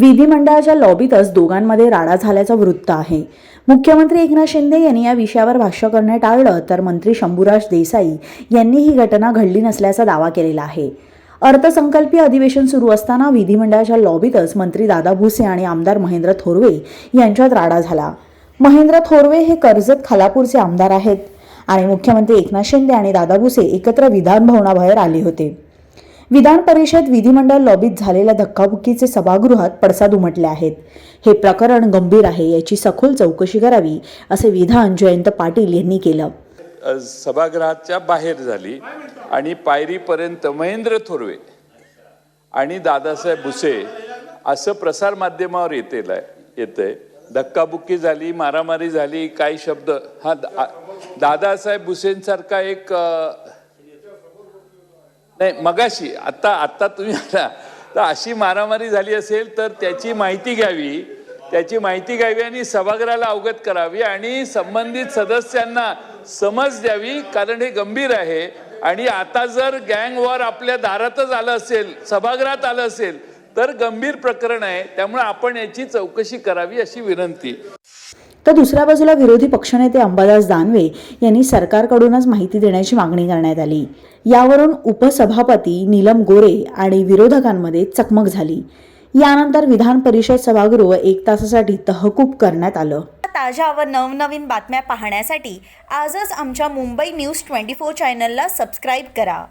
विधिमंडळाच्या लॉबीतच दोघांमध्ये राडा झाल्याचं वृत्त आहे. मुख्यमंत्री एकनाथ शिंदे यांनी या विषयावर भाष्य करणे टाळलं तर मंत्री शंभूराज देसाई यांनी ही घटना घडली नसल्याचा दावा केलेला आहे. अर्थसंकल्पीय अधिवेशन सुरू असताना विधिमंडळाच्या लॉबीतच मंत्री दादा भुसे आणि आमदार महेंद्र थोरवे यांच्यात राडा झाला. महेंद्र थोरवे हे कर्जत खालापूरचे आमदार आहेत आणि मुख्यमंत्री एकनाथ शिंदे आणि दादा भुसे एकत्र विधानभवनाबाहेर आले होते. विधान परिषद विधिमंडळ लॉबीत झालेल्या धक्काबुक्कीचे सभागृहात पडसाद उमटले आहेत. हे प्रकरण गंभीर आहे याची सखोल चौकशी करावी असे विधान जयंत पाटील यांनी केलं. सभागृहाच्या बाहेर झाली आणि पायरीपर्यंत महेंद्र थोरवे आणि दादासाहेब भुसे असं प्रसार माध्यमावर येते. येतंय धक्काबुक्की झाली मारामारी झाली काही शब्द हा दा- दादासाहेब भुसेंसारखा एक नाही मगाशी आता आता तुम्ही आला. तर अशी मारामारी झाली असेल तर त्याची माहिती घ्यावी. त्याची माहिती घ्यावी आणि सभागृहाला अवगत करावी आणि संबंधित सदस्यांना समज द्यावी कारण हे गंभीर आहे. आणि आता जर गँग वॉर आपल्या दारातच आलं असेल सभागृहात आलं असेल तर गंभीर प्रकरण आहे. त्यामुळे आपण याची चौकशी करावी अशी विनंती. तर दुसऱ्या बाजूला विरोधी पक्षनेते अंबादास दानवे यांनी सरकारकडूनच माहिती देण्याची मागणी करण्यात आली. यावरून उपसभापती नीलम गोरे आणि विरोधकांमध्ये चकमक झाली. यानंतर विधान परिषद सभागृह एक तासासाठी तहकूब करण्यात आलं. ताज्या व नवनवीन बातम्या पाहण्यासाठी आजच आमच्या मुंबई न्यूज ट्वेंटी फोर चॅनलला सबस्क्राईब करा.